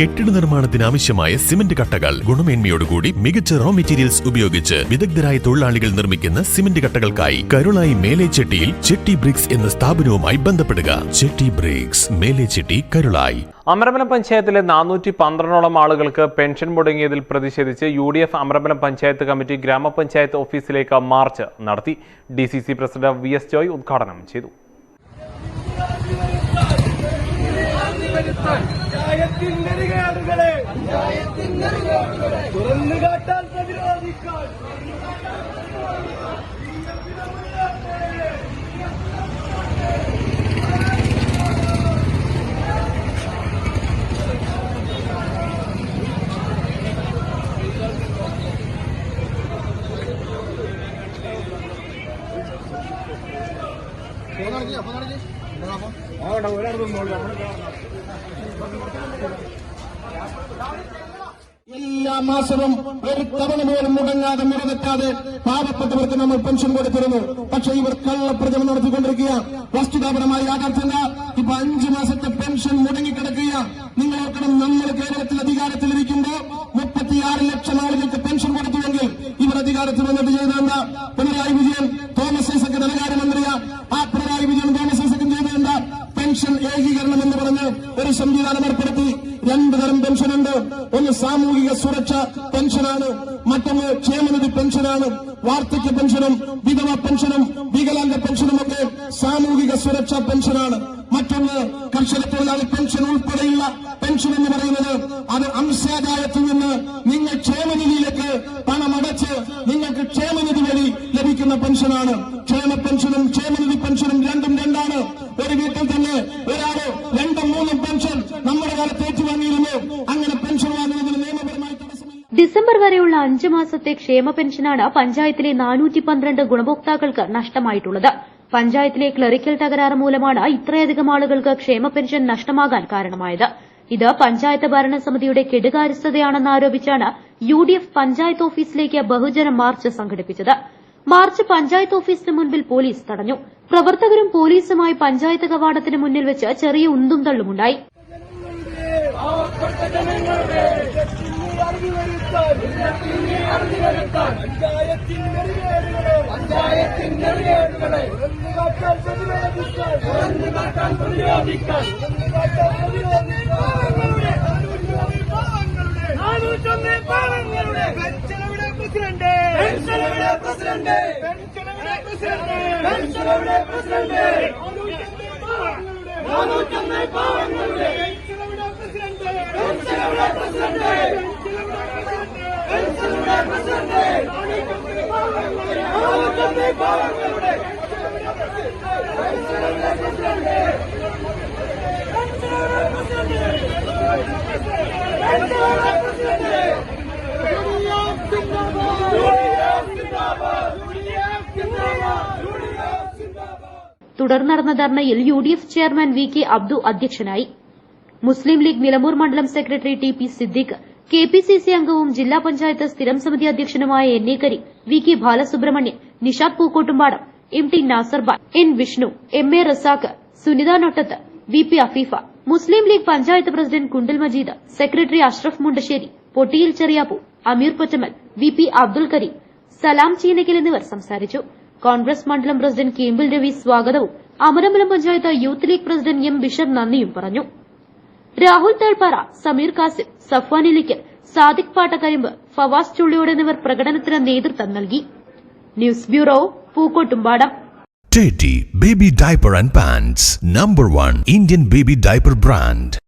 കെട്ടിട നിർമ്മാണത്തിന് ആവശ്യമായ സിമന്റ് കട്ടകൾ. ഗുണമേന്മയോടുകൂടി മികച്ച റോ മെറ്റീരിയൽസ് ഉപയോഗിച്ച് വിദഗ്ധരായ തൊഴിലാളികൾ നിർമ്മിക്കുന്ന സിമന്റ് കട്ടകൾക്കായി കരുളായി മേലേച്ചെട്ടിയിൽ ചെട്ടി ബ്രിക്സ് എന്ന സ്ഥാപനവുമായി ബന്ധപ്പെടുക. ചെട്ടി ബ്രിക്സ് മേലേച്ചെട്ടി കരുളായി. അമരമലം പഞ്ചായത്തിലെ നാനൂറ്റി പന്ത്രണ്ടോളം ആളുകൾക്ക് പെൻഷൻ മുടങ്ങിയതിൽ പ്രതിഷേധിച്ച് U D F Amarambalam panchayat committee ഗ്രാമപഞ്ചായത്ത് ഓഫീസിലേക്ക് മാർച്ച് നടത്തി. D C C president V S Joy ഉദ്ഘാടനം ചെയ്തു. നെറുകേടുകളെ തുറന്നു കാട്ടാൻ പ്രതിരോധിക്കാൻ. എല്ലാ മാസവും ഒരു തവണ പോലും മുടങ്ങാതെ മുടങ്ങാതെ പാവപ്പെട്ടവർക്ക് നമ്മൾ പെൻഷൻ കൊടുത്തിരുന്നു. പക്ഷേ ഇവർ കള്ളപ്രചരണം നടത്തിക്കൊണ്ടിരിക്കുക വസ്തുതാപരമായി യാഥാർത്ഥ്യമില്ല. ഇപ്പൊ അഞ്ചു മാസത്തെ പെൻഷൻ മുടങ്ങിക്കിടക്കുക നിങ്ങൾ ഓർക്കണം നമ്മൾ കേരളത്തിൽ അധികാരത്തിലിരിക്കുമ്പോൾ മുപ്പത്തിയാറ് ലക്ഷം ആളുകൾക്ക് പെൻഷൻ കൊടുത്തുവെങ്കിൽ ഇവർ അധികാരത്തിൽ വന്നിട്ട് ചെയ്തതെന്താ പിണറായി വിജയൻ എന്ന് പറഞ്ഞ് ഒരു സംവിധാനം ഏർപ്പെടുത്തി രണ്ടു തരം പെൻഷനുണ്ട്. ഒന്ന് സാമൂഹിക സുരക്ഷ പെൻഷനാണ് മറ്റൊന്ന് ക്ഷേമനിധി പെൻഷനാണ്. വാർദ്ധക്യ പെൻഷനും വിധവ പെൻഷനും വികലാംഗ പെൻഷനും ഒക്കെ സാമൂഹിക സുരക്ഷാ പെൻഷനാണ്. മറ്റൊന്ന് കർഷക തൊഴിലാളി പെൻഷൻ ഉൾപ്പെടെയുള്ള പെൻഷൻ എന്ന് പറയുന്നത് അത് അംശാദായത്തിൽ നിന്ന് നിങ്ങൾ ക്ഷേമനിധിയിലേക്ക് പണം അടച്ച് നിങ്ങൾക്ക് ക്ഷേമനിധി വഴി ലഭിക്കുന്ന പെൻഷനാണ്. ക്ഷേമ പെൻഷനും ക്ഷേമനിധി പെൻഷനും രണ്ടും രണ്ടാണ്. ഒരു വീട്ടിൽ അങ്ങനെ പെൻഷൻ ഡിസംബർ വരെയുള്ള അഞ്ച് മാസത്തെ ക്ഷേമ പെൻഷനാണ് പഞ്ചായത്തിലെ നാനൂറ്റി പന്ത്രണ്ട് ഗുണഭോക്താക്കൾക്ക് നഷ്ടമായിട്ടുള്ളത്. പഞ്ചായത്തിലെ ക്ലറിക്കൽ തകരാറ് മൂലമാണ് ഇത്രയധികം ആളുകൾക്ക് ക്ഷേമ പെൻഷൻ നഷ്ടമാകാൻ കാരണമായത്. ഇത് പഞ്ചായത്ത് ഭരണസമിതിയുടെ കെടുകാര്യസ്ഥതയാണെന്ന് ആരോപിച്ചാണ് യു ഡി എഫ് പഞ്ചായത്ത് ഓഫീസിലേക്ക് ബഹുജന മാർച്ച് സംഘടിപ്പിച്ചത്. മാർച്ച് പഞ്ചായത്ത് ഓഫീസിന് മുൻപിൽ പോലീസ് തടഞ്ഞു. പ്രവർത്തകരും പോലീസുമായി പഞ്ചായത്ത് കവാടത്തിന് മുന്നിൽ വെച്ച് ചെറിയ ഉന്തും തള്ളുമുണ്ടായി. പാവപ്പെട്ട ജനങ്ങളുടെ അറിവ് വരുത്താൻ പഞ്ചായത്തിന്റെ നെറുകേടുകളെ പഞ്ചായത്തിന്റെ നെറുകേടുകളെ തുറന്നു കാട്ടാൻ പ്രതിരോധിക്കാൻ തുറന്നു കാട്ടാൻ പ്രതിരോധിക്കാൻ തുറന്നു കാട്ടാൻ പ്രതിരോധിക്കാൻ നാനൂറ്റൊന്ന് പാവങ്ങളുടെ പെൻഷനവിടെ പ്രസിഡന്റ് പെൻഷനവിടെ പ്രസിഡന്റ് പെൻഷനവിടെ പ്രസിഡന്റ് പെൻഷനവിടെ പ്രസിഡന്റ് നാനൂറ്റൊന്ന് പാവങ്ങളുടെ പെൻഷനവിടെ പ്രസിഡന്റ് പെൻഷനവിടെ പ്രസിഡന്റ് പെൻഷനവിടെ പ്രസിഡന്റ് നാനൂറ്റൊന്ന് പാവങ്ങളുടെ പെൻഷനവിടെ പ്രസിഡന്റ് പെൻഷനവിടെ പ്രസിഡന്റ് തുടർന്ന് നടന്ന ധർണയിൽ U D F chairman V K Abdu അധ്യക്ഷനായി. മുസ്ലിം ലീഗ് നിലമ്പൂർ മണ്ഡലം secretary T P Siddique K P C C അംഗവും ജില്ലാ പഞ്ചായത്ത് സ്ഥിരം സമിതി അധ്യക്ഷനുമായ N A Kari V K Balasubramanian Nishad Pookkottumpadam M T Nasarban N Vishnu M A Razak Sunitha Nottath V P Afeefa Muslim League panchayat president Kundal Majeed secretary Ashraf Mundassery Pottiyil Cheriyappu Ameer Pottamal V P Abdul Kareem Salam Cheenakkal എന്നിവർ സംസാരിച്ചു. കോൺഗ്രസ് മണ്ഡലം president Kempil Ravi സ്വാഗതവും Amarambalam panchayat youth League president M Bishop നന്ദിയും പറഞ്ഞു. രാഹുൽ തേൾപ്പാറ സമീർ കാസിം സഫ്വാൻ ഇലിക്കൽ സാദിഖ് പാട്ടക്കരിമ്പ് ഫവാസ് ചുള്ളിയോട് എന്നിവർ പ്രകടനത്തിന് നേതൃത്വം നൽകി. News bureau Pookkottumpadam. Teddy Baby Diaper and Pants Number 1 Indian Baby Diaper Brand.